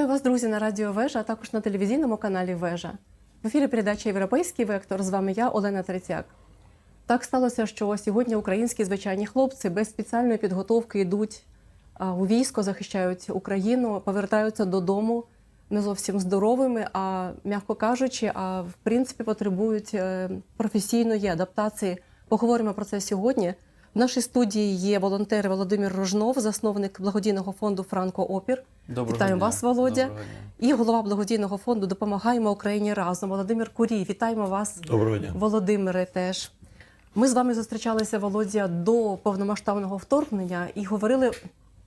Вітаю вас, друзі, на радіо Вежа, а також на телевізійному каналі Вежа. В ефірі передача Європейський вектор. З вами я, Олена Третяк. Так сталося, що сьогодні українські звичайні хлопці без спеціальної підготовки йдуть у військо, захищають Україну, повертаються додому не зовсім здоровими, а м'яко кажучи, а в принципі потребують е, професійної адаптації. Поговоримо про це сьогодні. В нашій студії є волонтер Володимир Рожнов, засновник благодійного фонду Франко Опір. Доброго Вітаємо дня. вас, Володя. Доброго дня. І голова благодійного фонду Допомагаємо Україні разом. Володимир Курій. Вітаємо вас, Доброго дня. Володимире. Теж ми з вами зустрічалися, Володя, до повномасштабного вторгнення і говорили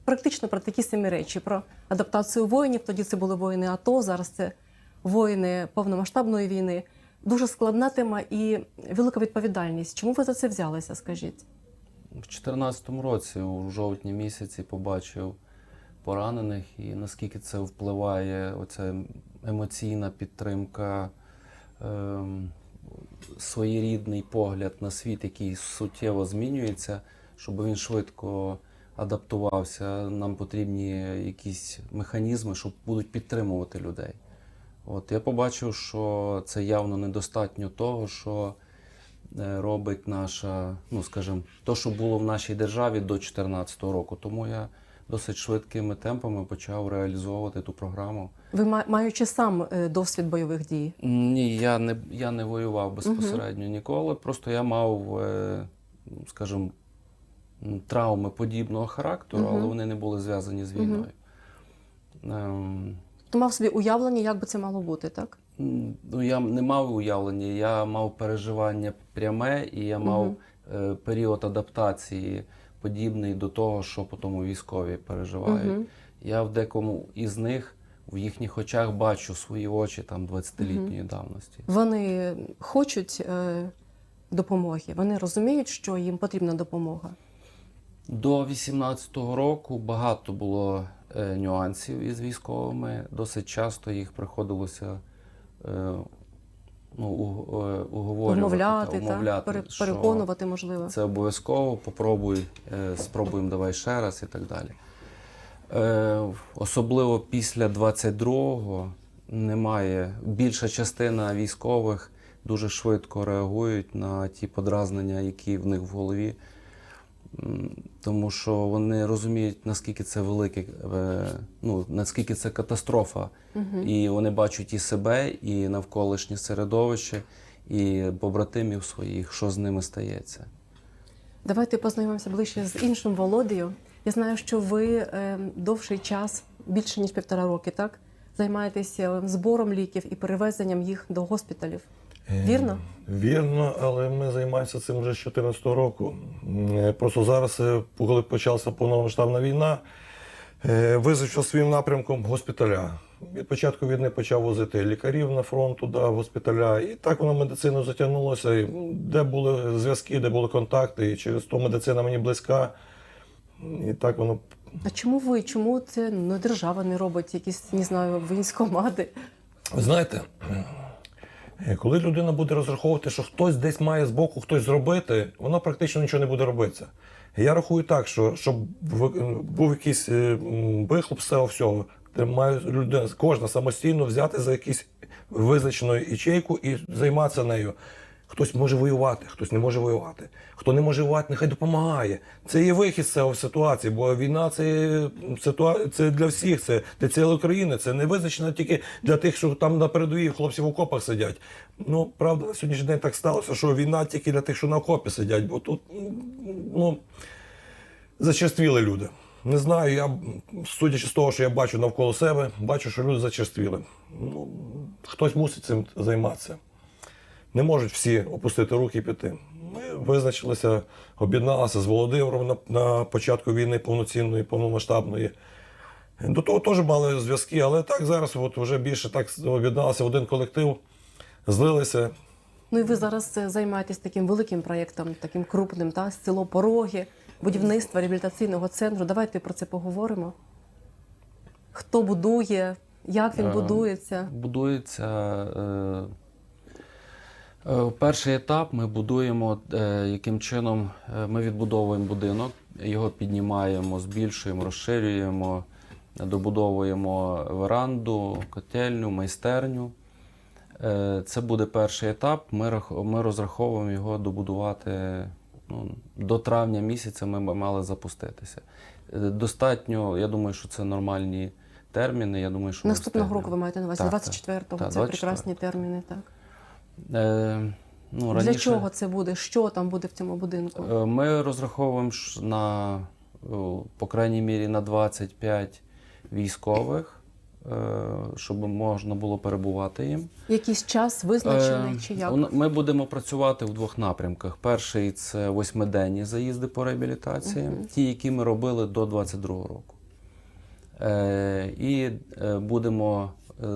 практично про такі самі речі: про адаптацію воїнів. Тоді це були воїни АТО, зараз це воїни повномасштабної війни. Дуже складна тема і велика відповідальність. Чому ви за це взялися? Скажіть? В 2014 році, у жовтні місяці, побачив поранених і наскільки це впливає, оця емоційна підтримка, ем, своєрідний погляд на світ, який суттєво змінюється, щоб він швидко адаптувався. Нам потрібні якісь механізми, що будуть підтримувати людей. От я побачив, що це явно недостатньо того, що е, робить наша, ну скажімо, то, що було в нашій державі до 2014 року. Тому я досить швидкими темпами почав реалізовувати ту програму. Ви ма- маючи сам е, досвід бойових дій? Ні, я не, я не воював безпосередньо ніколи. Просто я мав, е, скажімо, травми подібного характеру, але вони не були зв'язані з війною. Ем, То мав собі уявлення, як би це мало бути, так? Ну, я не мав уявлення, я мав переживання пряме, і я мав Мгм. е, період адаптації, подібний до того, що по тому військові переживають. Мгм. Я в декому із них в їхніх очах бачу свої очі там 20-літньої давності. Вони хочуть е, допомоги, вони розуміють, що їм потрібна допомога. До 18-го року багато було е, нюансів із військовими. Досить часто їх приходилося ну, е, уговорювати, Вмовляти, та, умовляти, Пере- що переконувати, можливо. Це обов'язково, попробуй, е, спробуємо давай ще раз і так далі. Е, Особливо після 22-го немає. Більша частина військових дуже швидко реагують на ті подразнення, які в них в голові. Тому що вони розуміють, наскільки це велике, е, ну, наскільки це катастрофа. Мгм. І вони бачать і себе, і навколишнє середовище, і побратимів своїх, що з ними стається. Давайте познайомимося ближче з іншим Володією. Я знаю, що ви е, довший час, більше ніж півтора роки, так займаєтеся збором ліків і перевезенням їх до госпіталів. Вірно? Е, Вірно, але ми займаємося цим вже з 2014 року. Е, Просто зараз, е, коли почалася повномасштабна війна, визначив своїм напрямком госпіталя. Від початку війни почав возити лікарів на фронт туди, в госпіталя. І так воно медицину затягнулося. І, ну, Де були зв'язки, де були контакти, і через то медицина мені близька. І так воно А чому ви? Чому це ну, держава не робить якісь, не знаю, військомати? Ви знаєте, коли людина буде розраховувати, що хтось десь має з боку хтось зробити, вона практично нічого не буде робитися. Я рахую так, що щоб в- був якийсь е, вихлоп з цього всього, має людина кожна самостійно взяти за якусь визначену ячейку і займатися нею. Хтось може воювати, хтось не може воювати. Хто не може воювати, нехай допомагає. Це є вихід з цього ситуації, бо війна це, ситуа- це для всіх, це для цілої країни. Це не визначено тільки для тих, що там на передовій хлопці в окопах сидять. Ну, правда, на сьогоднішній день так сталося, що війна тільки для тих, що на окопі сидять, бо тут ну, зачерствіли люди. Не знаю, я, судячи з того, що я бачу навколо себе, бачу, що люди зачерствіли. Ну, хтось мусить цим займатися. Не можуть всі опустити руки і піти. Ми визначилися, об'єдналися з Володимиром на, на початку війни повноцінної, повномасштабної. До того теж мали зв'язки, але так зараз от вже більше так об'єдналися в один колектив, злилися. Ну і ви зараз е, займаєтесь таким великим проєктом, таким крупним, та село Пороги, будівництво реабілітаційного центру. Давайте про це поговоримо. Хто будує, як він Е, будується? Будується е, перший етап. Ми будуємо, е, яким чином е, ми відбудовуємо будинок, його піднімаємо, збільшуємо, розширюємо. добудовуємо веранду, котельню, майстерню. Е, Це буде перший етап. Ми, ми розраховуємо його добудувати ну, до травня місяця. Ми мали запуститися. Е, Достатньо, я думаю, що це нормальні терміни. Я думаю, що Наступного року ви маєте на увазі Так, так. 24-го. Так, це 24-го. прекрасні терміни. Так Е, ну, для чого це буде? Що там буде в цьому будинку? Е, Ми розраховуємо ж на, о, по крайній мірі, на 25 військових, е, щоб можна було перебувати їм. Якийсь час визначений Е, чи як? Ми будемо працювати в двох напрямках. Перший це восьмиденні заїзди по реабілітації, ті, які ми робили до 22-го року. Е, І е, будемо е,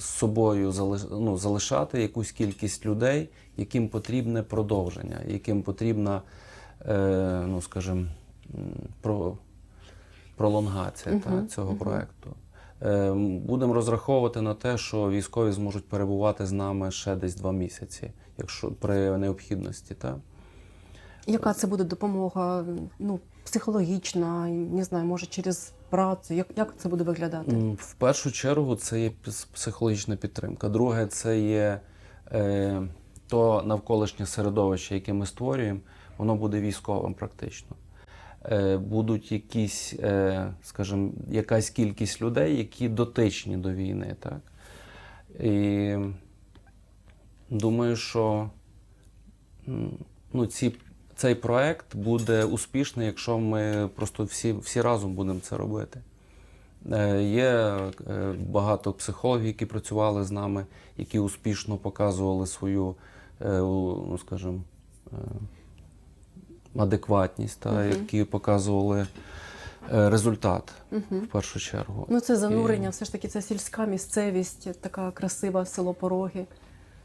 з собою ну, залишати якусь кількість людей, яким потрібне продовження, яким потрібна, е, ну скажімо, про, пролонгація та, цього проекту. Е, Будемо розраховувати на те, що військові зможуть перебувати з нами ще десь два місяці, якщо при необхідності. Та? Яка це буде допомога? Ну, психологічна, не знаю, може через працю. Як, як це буде виглядати? В першу чергу це є психологічна підтримка. Друге, це є е, то навколишнє середовище, яке ми створюємо, воно буде військовим практично. Е, будуть якісь, е, скажімо, якась кількість людей, які дотичні до війни. Так? І думаю, що ну, ці, цей проект буде успішний, якщо ми просто всі, всі разом будемо це робити. Е, Є е, багато психологів, які працювали з нами, які успішно показували свою, е, ну, скажімо, адекватність, та, які показували результат в першу чергу. Ну, це занурення, все ж таки, це сільська місцевість, така красива село Пороги.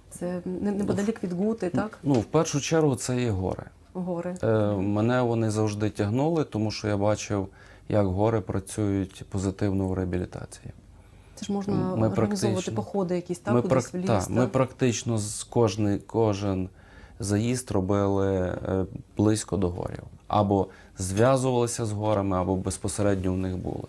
Це неподалік від Гути, так? Ну, в першу чергу це є гори. Гори. Е, Мене вони завжди тягнули, тому що я бачив, як гори працюють позитивно в реабілітації. Це ж можна ми організовувати походи якісь, так? ми, Кудись в ліс. та, так? ми практично з кожний, кожен заїзд робили е, близько до горів. Або зв'язувалися з горами, або безпосередньо в них були.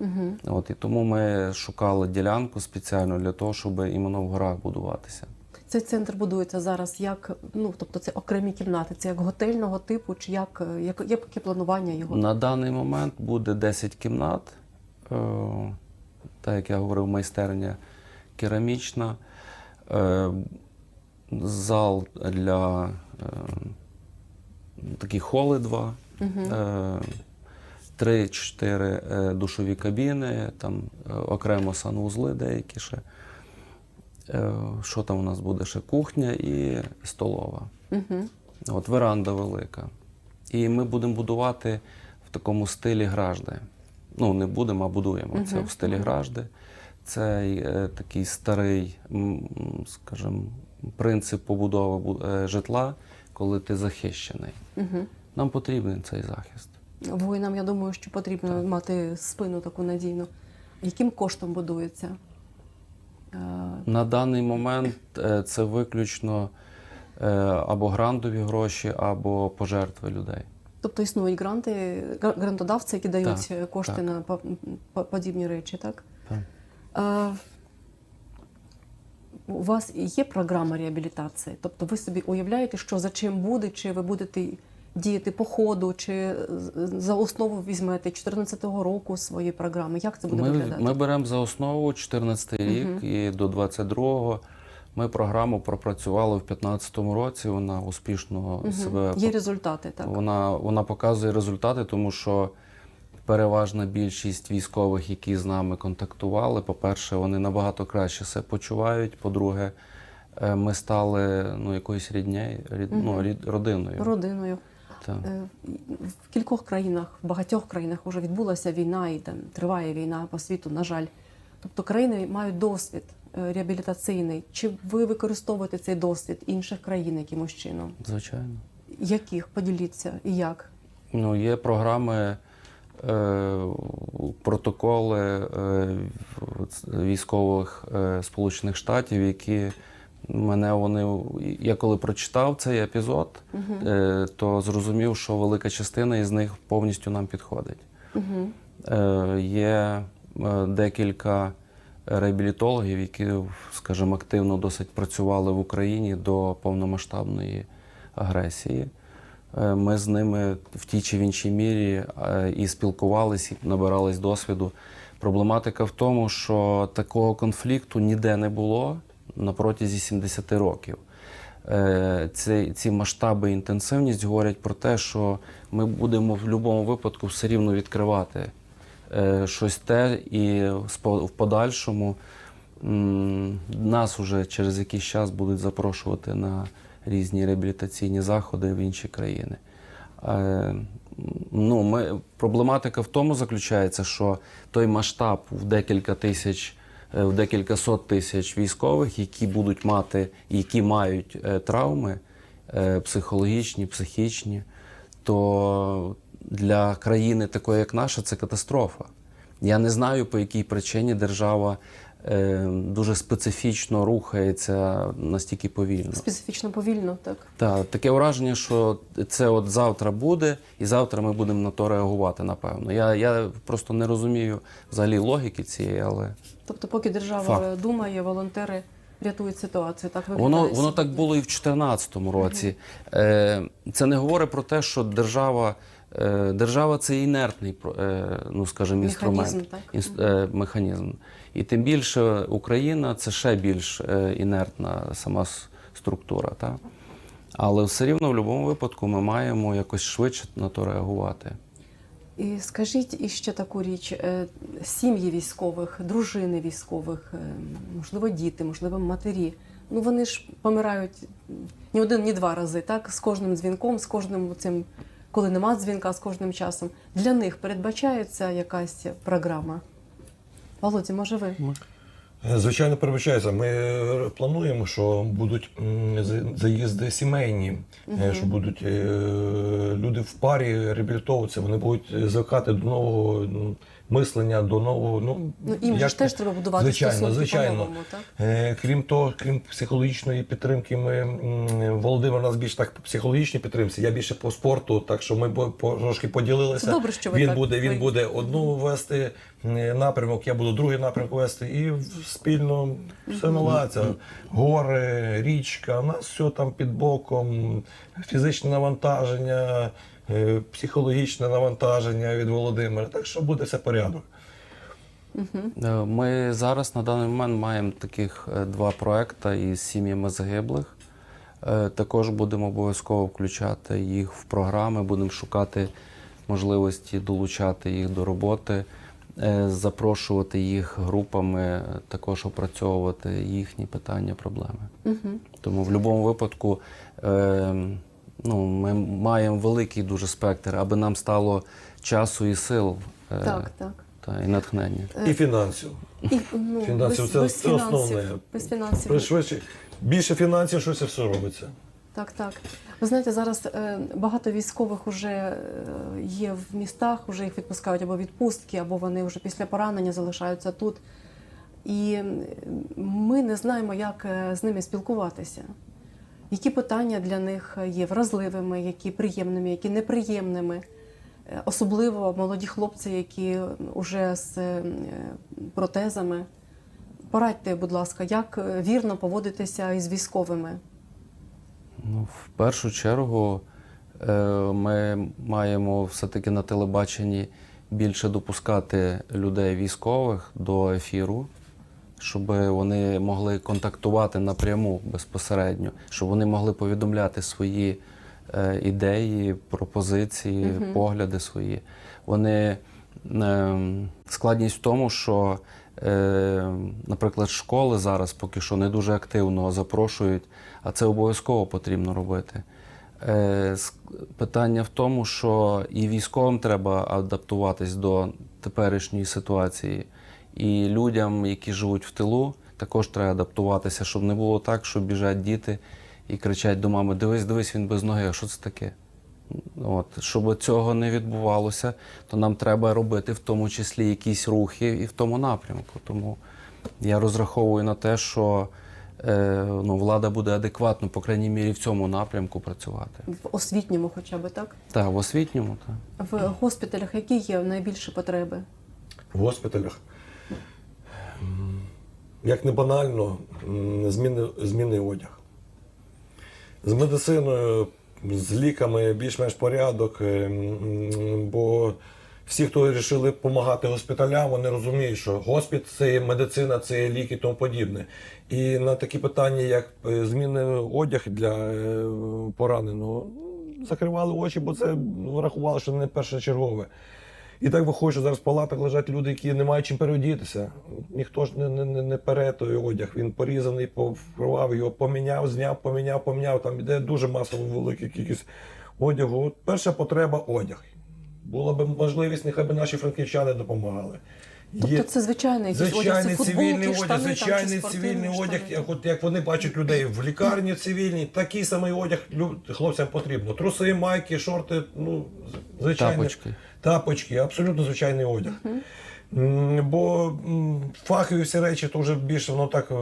Угу. От, і тому ми шукали ділянку спеціально для того, щоб іменно в горах будуватися. Цей центр будується зараз як, ну, тобто це окремі кімнати, це як готельного типу, чи як, е, як, яке планування його? На даний момент буде 10 кімнат. Е, Так як я говорив, майстерня керамічна, е, зал для е, такі холи два, три-чотири е, душові кабіни, там е, окремо санвузли деякі ще. Е, Що там у нас буде? Ще кухня і столова. Угу. От веранда велика. І ми будемо будувати в такому стилі гражди. Ну, не будемо, а будуємо. Це в стилі гражди. Це е, такий старий, скажімо, принцип побудови е, житла, коли ти захищений. Угу. Нам потрібен цей захист. Воїнам, я думаю, що потрібно мати спину таку надійну. Яким коштом будується? Е, На даний момент е, це виключно е, або грантові гроші, або пожертви людей. Тобто існують гранти, грантодавці, які дають Так, кошти так. на по- по- подібні речі, так? Так. У вас є програма реабілітації? Тобто ви собі уявляєте, що за чим буде, чи ви будете діяти по ходу, чи за основу візьмете 2014 року свої програми? Як це буде Ми, виглядати? ми беремо за основу 14 рік і до 22-го ми програму пропрацювали в 2015 році. Вона успішно Мгм. себе Є результати, так? вона, вона показує результати, тому що переважна більшість військових, які з нами контактували, по-перше, вони набагато краще себе почувають. По-друге, е, ми стали ну, якоюсь ріднею, рід, ну, рід, родиною. Родиною. Так. Е, В кількох країнах, в багатьох країнах вже відбулася війна і там триває війна по світу, на жаль. Тобто країни мають досвід е, реабілітаційний. Чи ви використовуєте цей досвід інших країн якимось чином? Звичайно. Яких? Поділіться і як? Ну, є програми, е, протоколи військових Сполучених Штатів, які мене вони. Я коли прочитав цей епізод, е, то зрозумів, що велика частина із них повністю нам підходить. Угу. Е, Є е, декілька реабілітологів, які, скажімо, активно досить працювали в Україні до повномасштабної агресії. Е, Ми з ними в тій чи в іншій мірі е, і спілкувалися, і набирались досвіду. Проблематика в тому, що такого конфлікту ніде не було на протязі 70 років. Е, Ці, ці масштаби і інтенсивність говорять про те, що ми будемо в будь-якому випадку все рівно відкривати е, щось те, і в подальшому нас вже через якийсь час будуть запрошувати на різні реабілітаційні заходи в інші країни. Е, Ну, ми, проблематика в тому заключається, що той масштаб в декілька тисяч, в декілька сот тисяч військових, які будуть мати, які мають е, травми е, психологічні, психічні, то для країни такої, як наша, це катастрофа. Я не знаю, по якій причині держава е, дуже специфічно рухається настільки повільно. Специфічно повільно, так. Так, таке враження, що це от завтра буде, і завтра ми будемо на то реагувати, напевно. Я, я просто не розумію взагалі логіки цієї, але Тобто, поки держава Факт. думає, волонтери рятують ситуацію. Так воно, виглядає воно так було і в 2014 році. Е, це не говорить про те, що держава, е, держава це інертний, е, ну скажімо, інструмент, Механізм, так. е, механізм. І тим більше Україна це ще більш е, інертна сама структура. Так? Але все рівно в будь-якому випадку ми маємо якось швидше на то реагувати. І скажіть іще таку річ: Е, сім'ї військових, дружини військових, е, можливо, діти, можливо, матері. Ну вони ж помирають ні один, ні два рази, так? З кожним дзвінком, з кожним цим, коли нема дзвінка, з кожним часом. Для них передбачається якась програма. Володі, може ви? Звичайно, передбачається. Ми плануємо, що будуть заїзди сімейні, е, що будуть е, люди в парі реабілітовуватися, вони будуть звикати до нового ну, мислення, до нового. Ну, Ну їм як- ж теж треба будувати звичайно, звичайно. так? Е, Крім того, крім психологічної підтримки, ми Володимир у нас більше так по психологічній підтримці. Я більше по спорту, так що ми трошки поділилися. Це добре, що ви він так буде, він ви- буде одну вести напрямок, я буду другий напрямок вести, і спільно все наладиться. Гори, річка, у нас все там під боком, фізичне навантаження, е, психологічне навантаження від Володимира. Так що буде все порядок. Е, Ми зараз на даний момент маємо таких е, два проекти із сім'ями загиблих. Також будемо обов'язково включати їх в програми, будемо шукати можливості долучати їх до роботи, запрошувати їх групами, е, також опрацьовувати їхні питання, проблеми. Угу. Тому в будь-якому випадку е, ну, ми маємо великий дуже спектр, аби нам стало часу і сил е, Так, так. та, і натхнення. І фінансів. І, ну, Фінансів без, це- без це фінансів, основне. без фінансів. Пришвидше. Більше фінансів, що це все робиться. Так, так. Ви знаєте, зараз е, багато військових вже е, є в містах, вже їх відпускають або відпустки, або вони вже після поранення залишаються тут. І ми не знаємо, як е, з ними спілкуватися. Які питання для них є вразливими, які приємними, які неприємними. Особливо молоді хлопці, які вже з протезами. Порадьте, будь ласка, як вірно поводитися із військовими. Ну, в першу чергу е, ми маємо все-таки на телебаченні більше допускати людей військових до ефіру, щоб вони могли контактувати напряму безпосередньо, щоб вони могли повідомляти свої е, ідеї, пропозиції, Мгм. погляди свої. Вони ем, складність в тому, що, наприклад, школи зараз поки що не дуже активно запрошують, а це обов'язково потрібно робити. Е, Питання в тому, що і військовим треба адаптуватись до теперішньої ситуації, і людям, які живуть в тилу, також треба адаптуватися, щоб не було так, що біжать діти і кричать до мами: дивись, дивись, він без ноги, а що це таке? От, щоб цього не відбувалося, то нам треба робити в тому числі якісь рухи і в тому напрямку. Тому я розраховую на те, що е, ну, влада буде адекватно, по крайній мірі, в цьому напрямку працювати. В освітньому, хоча б так. Так, в освітньому, так. В госпіталях які є найбільші потреби? в госпіталях. Як не банально, зміни, зміни одяг. З медициною, з ліками більш-менш порядок, е, бо всі, хто вирішили допомагати госпіталям, вони розуміють, що госпіт це є медицина, це є ліки і тому подібне. І на такі питання, як е, зміни одяг для е, пораненого, закривали очі, бо це рахували, що не першочергове. І так виходить, що зараз в палатах лежать люди, які не мають чим переодітися. Ніхто ж не, не, не, не пере той одяг. Він порізаний, порвав його, поміняв, зняв, поміняв, поміняв. Там іде дуже масово велика кількість одягу. От перша потреба одяг. Була б можливість, нехай би наші франківчани допомагали. Тобто це звичайний якийсь одяг, це Звичайний футболки, цивільний одяг, штани, там, чи звичайний цивільний штани? одяг. Як, от, як вони бачать людей в лікарні цивільній, такий самий одяг хлопцям потрібно. Труси, майки, шорти, ну, з- звичайний. Тапочки. Тапочки, абсолютно звичайний одяг. Бо фахові всі речі, то вже більше воно так е,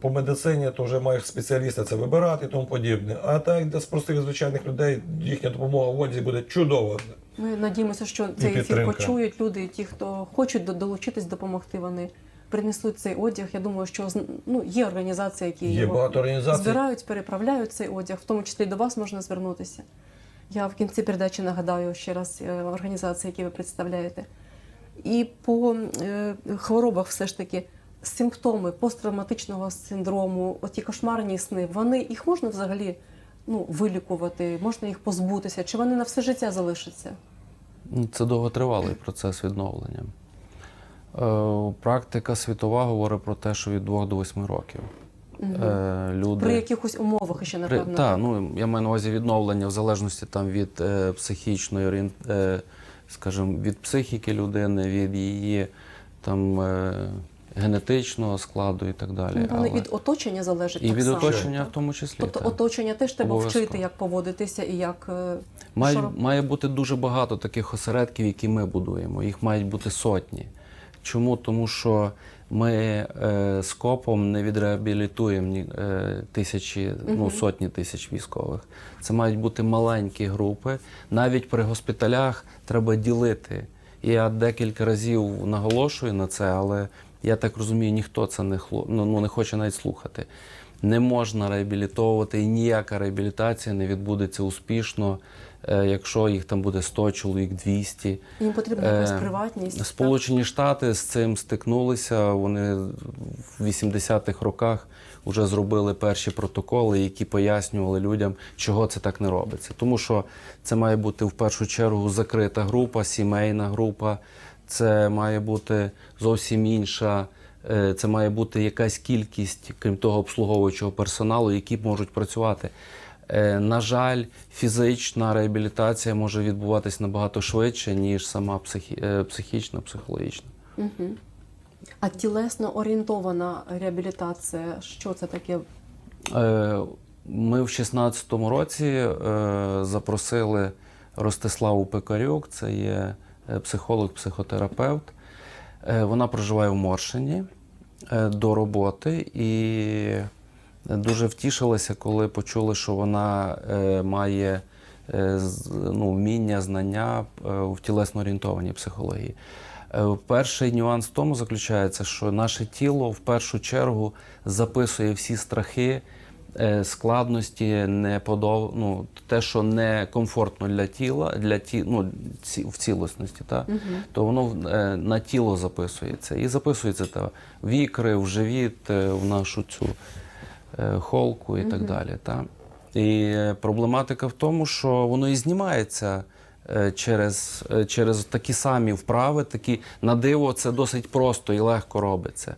по медицині, то вже мають спеціалісти це вибирати і тому подібне. А так для простих звичайних людей їхня допомога в одязі буде чудова. Ми надіємося, що цей ефір почують люди, ті, хто хочуть до- долучитись, допомогти. Вони принесуть цей одяг. Я думаю, що ну, є організації, які Є його багато організацій. збирають, переправляють цей одяг, в тому числі до вас можна звернутися. Я в кінці передачі нагадаю ще раз е, організації, які ви представляєте. І по е, хворобах, все ж таки, симптоми посттравматичного синдрому, оті кошмарні сни, вони їх можна взагалі ну, вилікувати, можна їх позбутися, чи вони на все життя залишаться? Ну, Це довготривалий процес відновлення. Е, Практика світова говорить про те, що від 2 до 8 років. Е, Люди... При якихось умовах ще, При, напевно. та, ну, я маю на увазі відновлення в залежності там, від е, психічної орієн... е, скажімо, від психіки людини, від її там, е, генетичного складу і так далі. Ну, Вони Але- від оточення залежать І так від само. оточення в тому числі. Тобто так. оточення теж треба Обов'язково. вчити, як поводитися і як е, Має, що має бути дуже багато таких осередків, які ми будуємо. Їх мають бути сотні. Чому? Тому що ми е, з копом не відреабілітуємо е, тисячі, ну, сотні тисяч військових. Це мають бути маленькі групи. Навіть при госпіталях треба ділити. Я декілька разів наголошую на це, але я так розумію, ніхто це не, хло, ну, ну, не хоче навіть слухати. Не можна реабілітовувати, і ніяка реабілітація не відбудеться успішно, е, якщо їх там буде 100 чоловік, 200. їм потрібна якась Е, приватність. так? Сполучені Штати з цим стикнулися. Вони в 80-х роках вже зробили перші протоколи, які пояснювали людям, чого це так не робиться. Тому що це має бути в першу чергу закрита група, сімейна група. Це має бути зовсім інша. е, Це має бути якась кількість, крім того, обслуговуючого персоналу, які можуть працювати. Е, На жаль, фізична реабілітація може відбуватись набагато швидше, ніж сама психі... е, психічна, психологічна. Мгм. А тілесно орієнтована реабілітація, що це таке? Ми в 16-му році запросили Ростиславу Пекарюк, це є е, психолог-психотерапевт. Е, Вона проживає в Моршині е, до роботи і дуже втішилася, коли почули, що вона має ну, вміння, знання в тілесно орієнтованій психології. Перший нюанс в тому заключається, що наше тіло в першу чергу записує всі страхи, е, складності, неподов... ну, те, що не комфортно для тіла, для ті... ну, ці... в цілісності, та? то воно е, на тіло записується. І записується та, в ікри, в живіт, е, в нашу цю холку і так далі. Та? І проблематика в тому, що воно і знімається через, через такі самі вправи, такі на диво це досить просто і легко робиться.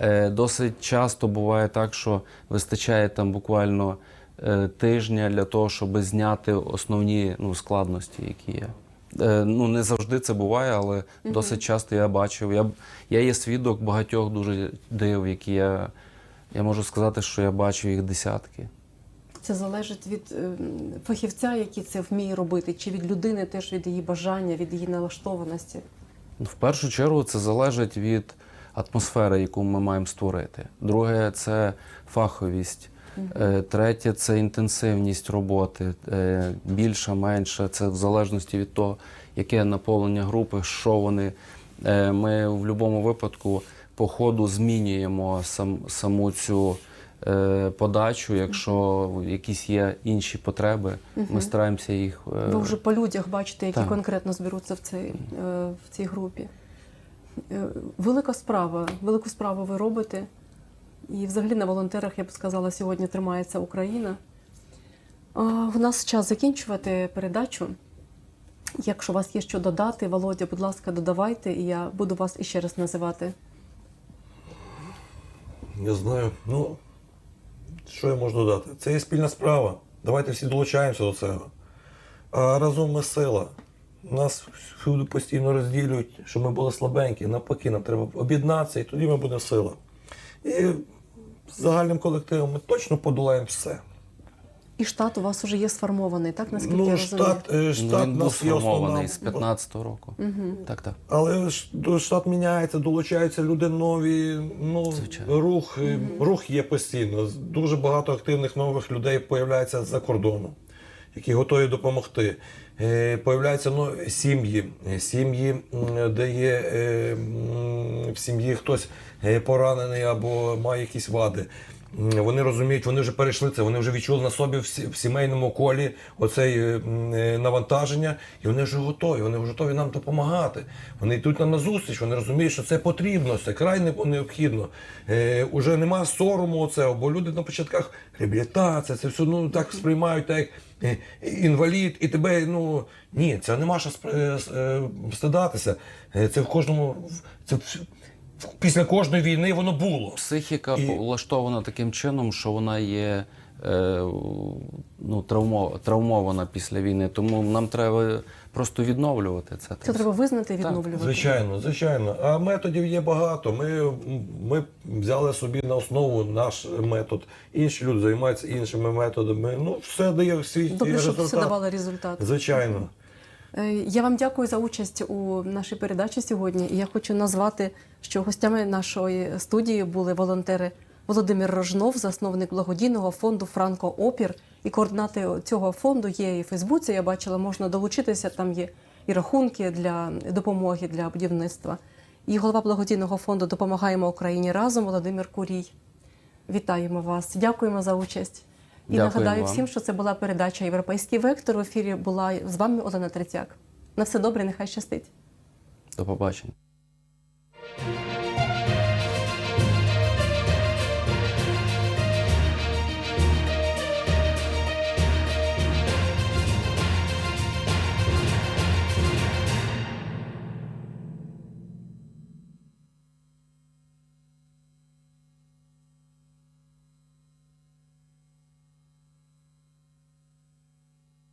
Е, Досить часто буває так, що вистачає там буквально е, тижня для того, щоб зняти основні ну, складності, які є. Е, Ну, не завжди це буває, але досить часто я бачив. Я, я є свідок багатьох дуже див, які я, я можу сказати, що я бачив їх десятки. Це залежить від фахівця, який це вміє робити, чи від людини теж від її бажання, від її налаштованості. В першу чергу це залежить від атмосфера, яку ми маємо створити. Друге це фаховість. Е, Третє це інтенсивність роботи. Е, Більша, менша, це в залежності від того, яке наповнення групи, що вони. Е, Ми в будь-якому випадку по ходу змінюємо сам, саму цю подачу. Якщо якісь є інші потреби, ми стараємося їх. Ви вже по людях бачите, які так. конкретно зберуться в цій, в цій групі. Е, Велика справа, велику справу ви робите. І взагалі на волонтерах, я б сказала, сьогодні тримається Україна. У нас час закінчувати передачу. Якщо у вас є що додати, Володя, будь ласка, додавайте, і я буду вас іще раз називати. Не знаю. Ну, що я можу додати? Це є спільна справа. Давайте всі долучаємося до цього. А разом ми сила. Нас всюди постійно розділюють, що ми були слабенькі. Навпаки, нам треба об'єднатися, і тоді ми будемо сила. І загальним колективом ми точно подолаємо все. І штат у вас вже є сформований, так? Наскільки я ну, розумію? штат, е, Ну, штат він був нас є основна. сформований з 15-го року. Так, так. Але ж до- штат міняється, долучаються люди нові. Ну, Звичайно. рух, е, рух є постійно. Дуже багато активних нових людей появляється з-за кордону, які готові допомогти. Е, Появляються нові сім'ї, сім'ї, де є е, в сім'ї хтось е, поранений або має якісь вади. Вони розуміють, вони вже перейшли це, вони вже відчули на собі в сімейному колі оцей е, м, е, навантаження, і вони вже готові. Вони вже готові нам допомагати. Вони йдуть нам на зустріч, вони розуміють, що це потрібно, це край необхідно. Е, уже нема сорому оцього, бо люди на початках реабілітація, це все ну так сприймають, так як інвалід, і тебе ну ні, це нема що е, е, стидатися. Е, Це в кожному це в- після кожної війни воно було. Психіка І- влаштована таким чином, що вона є е, ну, травмована після війни. Тому нам треба просто відновлювати це. Це треба визнати і відновлювати. Звичайно, звичайно. А методів є багато. Ми, ми взяли собі на основу наш метод. Інші люди займаються іншими методами. Ну, все дає свій Добре, щоб все давало результат. Звичайно. Е, Я вам дякую за участь у нашій передачі сьогодні. І я хочу назвати, що гостями нашої студії були волонтери Володимир Рожнов, засновник благодійного фонду Франко Опір. І координати цього фонду є і в Фейсбуці. Я бачила, можна долучитися. Там є і рахунки для допомоги для будівництва. І голова благодійного фонду Допомагаємо Україні разом Володимир Курій. Вітаємо вас, дякуємо за участь. І Дякую нагадаю вам. всім, що це була передача Європейський вектор. В ефірі була з вами Олена Третяк. На все добре, нехай щастить. До побачення.